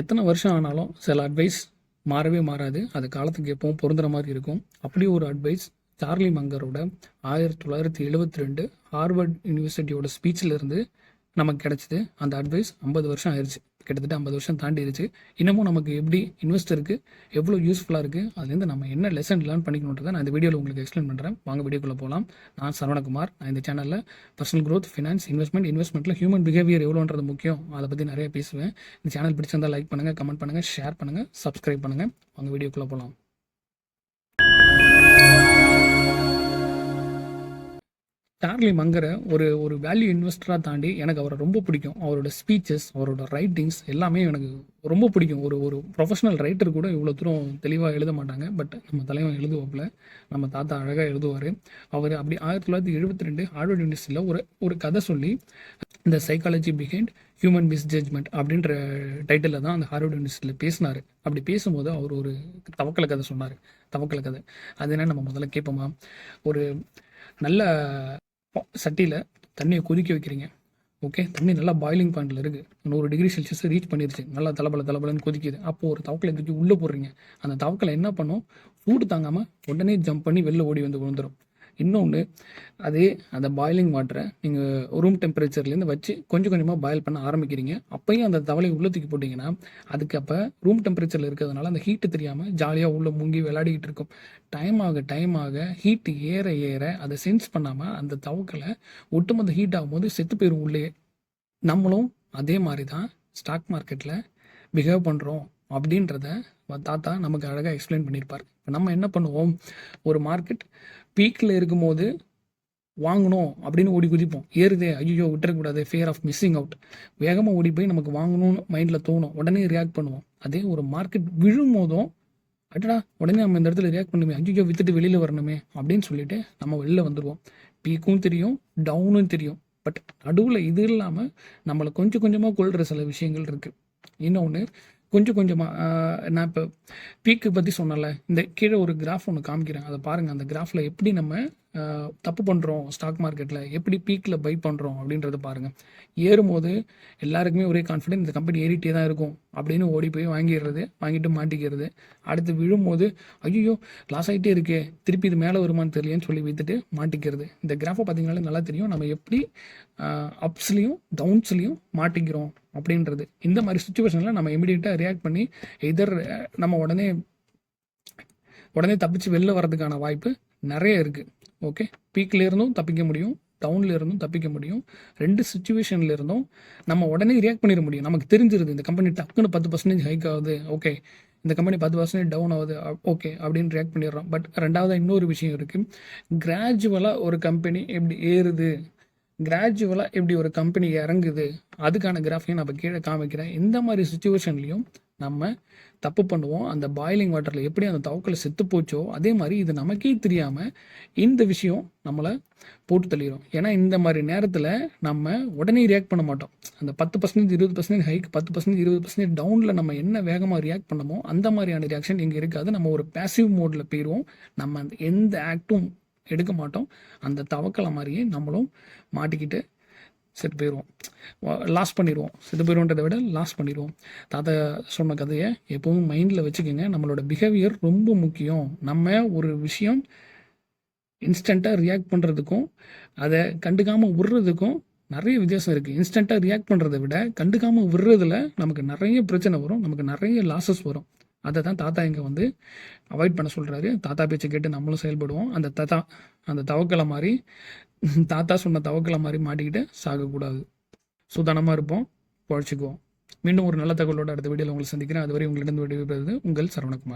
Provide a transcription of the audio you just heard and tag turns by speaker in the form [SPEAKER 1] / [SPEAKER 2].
[SPEAKER 1] எத்தனை வருஷம் ஆனாலும் சில அட்வைஸ் மாறவே மாறாது. அது காலத்துக்கு எப்பவும் பொருந்துற மாதிரி இருக்கும். அப்படி ஒரு அட்வைஸ் சார்லி மங்கரோட ஆயிரத்தி தொள்ளாயிரத்தி எழுபத்தி ரெண்டு ஹார்வர்ட் யூனிவர்சிட்டியோட ஸ்பீச்சில் இருந்து நமக்கு கிடச்சிது. அந்த அட்வைஸ் ஐம்பது வருஷம் ஆயிடுச்சு கிட்டத்தட்ட ஐம்பது வருஷம் தாண்டிடுச்சு இன்னமும் நமக்கு எப்படி இன்வெஸ்டருக்கு எவ்வளோ யூஸ்ஃபுல்லாக இருக்குது அதுலேருந்து நம்ம என்ன லெசன் லேர்ன் பண்ணிக்கணுன்றதை நான் இந்த வீடியோவில் உங்களுக்கு எக்ஸ்பிளைன் பண்ணுறேன் வாங்க வீடியோக்குள்ளே போகலாம் நான் சரவணகுமார். நான் இந்த சேனலில் பர்சனல் க்ரோத் ஃபினான்ஸ் இன்வெஸ்ட்மெண்ட் இன்வெஸ்ட்மெண்ட்டில் ஹியூமன் பிஹேவியர் எவ்வளோன்றது முக்கியம். அதை பற்றி நிறைய பேசுவேன். இந்த சேனல் பிடிச்சிருந்தால் லைக் பண்ணுங்கள் கமெண்ட் பண்ணுங்கள் ஷேர் பண்ணுங்கள் சப்ஸ்கிரைப் பண்ணுங்கள் வாங்க வீடியோக்குள்ளே போகலாம் டார்லி மங்கரை ஒரு ஒரு வேல்யூ இன்வெஸ்டராக தாண்டி எனக்கு அவரை ரொம்ப பிடிக்கும். அவரோட ஸ்பீச்சஸ் அவரோட ரைட்டிங்ஸ் எல்லாமே எனக்கு ரொம்ப பிடிக்கும். ஒரு ஒரு ப்ரொஃபஷனல் ரைட்டர் கூட இவ்வளோ தூரம் தெளிவாக எழுத மாட்டாங்க. பட் நம்ம தலைவன் எழுதுவாப்புல. நம்ம தாத்தா அழகாக எழுதுவார். அவர் அப்படி ஆயிரத்தி தொள்ளாயிரத்தி எழுபத்தி ரெண்டு ஹார்வர்ட் யூனிவர்சிட்டியில் ஒரு ஒரு கதை சொல்லி இந்த psychology behind human misjudgement அப்படின்ற டைட்டிலில் தான் அந்த ஹார்வர்ட் யூனிவர்சிட்டியில் பேசினார். அப்படி பேசும்போது அவர் ஒரு தவக்கலை கதை சொன்னார். தவக்கலை கதை. அது என்ன? நம்ம முதல்ல கேட்போமா? ஒரு நல்ல சட்டியில் தண்ணியை கொதிக்க வைக்கிறீங்க. ஓகே தண்ணி நல்லா பாயிலிங் பாயிண்டில் இருக்குது நூறு டிகிரி செல்சியஸ் ரீச் பண்ணிருச்சு. நல்லா தலபல தலைபலன்னு கொதிக்குது. அப்போது ஒரு தவக்கலை தூக்கி உள்ளே போடுறீங்க. அந்த தவக்கலை என்ன பண்ணும்? சூடு தாங்காமல் உடனே ஜம்ப் பண்ணி வெளில ஓடி வந்து விழுந்துடும் இன்னொன்று அதே அந்த பாயிலிங் வாட்டரை நீங்கள் ரூம் டெம்பரேச்சர்லேருந்து வச்சு கொஞ்சம் கொஞ்சமாக பாயில் பண்ண ஆரம்பிக்கிறீங்க. அப்பையும் அந்த தவளையை உள்ளே தூக்கி போட்டிங்கன்னா அதுக்கு அப்போ ரூம் டெம்பரேச்சரில் இருக்கிறதுனால அந்த ஹீட்டு தெரியாமல் ஜாலியாக உள்ளே முங்கி விளையாடிக்கிட்டு இருக்கும். டைம் ஆக டைம் ஆக ஹீட்டு ஏற ஏற அதை சென்ஸ் பண்ணாமல் அந்த தவக்கலை ஒட்டுமொத்த ஹீட் ஆகும்போது செத்து போயிடும் உள்ளே. நம்மளும் அதே மாதிரி தான் ஸ்டாக் மார்க்கெட்டில் பிஹேவ் பண்ணுறோம் அப்படின்றத தாத்தா நமக்கு அழகாக எக்ஸ்பிளைன் பண்ணியிருப்பார் இப்போ நம்ம என்ன பண்ணுவோம்? ஒரு மார்க்கெட் பீக்கில் இருக்கும்போது வாங்கணும் அப்படின்னு ஓடி குதிப்போம். ஏறுதே ஐயோ விட்டுறக்கூடாது ஃபியர் ஆஃப் மிஸ்ஸிங் அவுட் வேகமாக ஓடி போய் நமக்கு வாங்கணும்னு மைண்டில் தோணும். உடனே ரியாக்ட் பண்ணுவோம். அதே ஒரு மார்க்கெட் விழும் போதும் அடடா உடனே நம்ம இந்த இடத்துல ரியாக்ட் பண்ணுமே ஐயோ வித்துட்டு வெளியில் வரணுமே அப்படின்னு சொல்லிட்டு நம்ம வெளியில் வந்துடுவோம் பீக்கும் தெரியும் டவுனும் தெரியும். பட் நடுவில் இது இல்லாமல் நம்மளை கொஞ்சம் கொஞ்சமாக கொள்கிற சில விஷயங்கள் இருக்குது இன்னொன்று கொஞ்சம் கொஞ்சமாக நான் இப்போ பீக்கு பற்றி சொன்னல இந்த கீழே ஒரு கிராஃப் ஒன்று காமிக்கிறேன். அதை பாருங்கள் அந்த கிராஃபில் எப்படி நம்ம தப்பு பண்ணுறோம் ஸ்டாக் மார்க்கெட்டில் எப்படி பீக்கில் பை பண்ணுறோம் அப்படின்றத பாருங்கள் ஏறும்போது எல்லாருக்குமே ஒரே கான்ஃபிடென்ட் இந்த கம்பெனி ஏறிட்டே தான் இருக்கும் அப்படின்னு ஓடி போய் வாங்கிடுறது வாங்கிட்டு மாட்டிக்கிறது. அடுத்து விழும்போது ஐயோ லாஸ் ஆகிட்டே இருக்கே திருப்பி இது மேலே வருமான்னு தெரியலன்னு சொல்லி வித்துட்டு மாட்டிக்கிறது. இந்த கிராஃபை பார்த்தீங்கனாலே நல்லா தெரியும். நம்ம எப்படி அப்ஸ்லேயும் டவுன்ஸ்லேயும் மாட்டிக்கிறோம் அப்படின்றது. இந்த மாதிரி சுச்சுவேஷனில் நம்ம இமீடியட்டாக ரியாக்ட் பண்ணி எதர் நம்ம உடனே உடனே தப்பிச்சு வெளில வர்றதுக்கான வாய்ப்பு நிறைய இருக்குது ஓகே பீக்லேருந்தும் தப்பிக்க முடியும். டவுன்ல இருந்தும் தப்பிக்க முடியும். ரெண்டு சுச்சுவேஷனில் இருந்தும் நம்ம உடனே ரியாக்ட் பண்ணிட முடியும். நமக்கு தெரிஞ்சிருது இந்த கம்பெனி டக்குன்னு பத்து பர்சன்டேஜ் ஹைக் ஆகுது. ஓகே இந்த கம்பெனி பத்து பர்சன்டேஜ் டவுன் ஆகுது. ஓகே அப்படின்னு ரியாக்ட் பண்ணிடுறோம். பட் ரெண்டாவது இன்னொரு விஷயம் இருக்குது கிராஜுவலாக ஒரு கம்பெனி எப்படி ஏறுது? கிராஜுவலாக எப்படி ஒரு கம்பெனி இறங்குது அதுக்கான கிராஃபையும் நம்ம கீழே காமிக்கிறேன். இந்த மாதிரி சுச்சுவேஷன்லையும் நம்ம தப்பு பண்ணுவோம். அந்த பாயிலிங் வாட்டரில் எப்படி அந்த தவக்கலை செத்து போச்சோ அதே மாதிரி இது நமக்கே தெரியாமல் இந்த விஷயம் நம்மளை போட்டு தள்ளிடும் ஏன்னா இந்த மாதிரி நேரத்தில் நம்ம உடனே ரியாக்ட் பண்ண மாட்டோம். அந்த பத்து பர்சன்டேஜ் இருபது பர்சன்டேஜ் ஹைக் பத்து பர்சன்டேஜ் இருபது பர்சன்டேஜ் டவுனில் நம்ம என்ன வேகமாக ரியாக்ட் பண்ணமோ அந்த மாதிரியான ரியாக்ஷன் இங்கே இருக்காது. நம்ம ஒரு பேசிவ் மோடில் போயிடுவோம் நம்ம அந்த எந்த ஆக்டும் எடுக்க மாட்டோம். அந்த தவக்கலை மாதிரியே நம்மளும் மாட்டிக்கிட்டு செத்து போயிடுவோம். லாஸ் பண்ணிடுவோம். செத்து போயிடுவோன்றதை விட லாஸ் பண்ணிடுவோம். தாத்தா சொன்ன கதையை எப்பவும் மைண்டில் வச்சுக்கோங்க. நம்மளோட பிஹேவியர் ரொம்ப முக்கியம். நம்ம ஒரு விஷயம் இன்ஸ்டண்ட்டாக ரியாக்ட் பண்ணுறதுக்கும் அதை கண்டுக்காமல் விடுறதுக்கும் நிறைய வித்தியாசம் இருக்குது இன்ஸ்டண்ட்டாக ரியாக்ட் பண்ணுறதை விட கண்டுக்காமல் விடுறதுல நமக்கு நிறைய பிரச்சனை வரும். நமக்கு நிறைய லாஸஸ் வரும். அதை தான் தாத்தா இங்கே வந்து அவாய்ட் பண்ண சொல்கிறாரு தாத்தா பேச்சை கேட்டு நம்மளும் செயல்படுவோம். அந்த தாத்தா அந்த தவக்கலை மாதிரி தாத்தா சொன்ன தவக்கலை மாதிரி மாட்டிக்கிட்டு சாகக்கூடாது. சுதானமாக இருப்போம் பழச்சிக்குவோம். மீண்டும் ஒரு நல்ல தகவலோட அடுத்த வீடியோவில் உங்களை சந்திக்கிறேன். அதுவரை உங்களிடம் விடைபெறுவது உங்கள் சரவணகுமார்.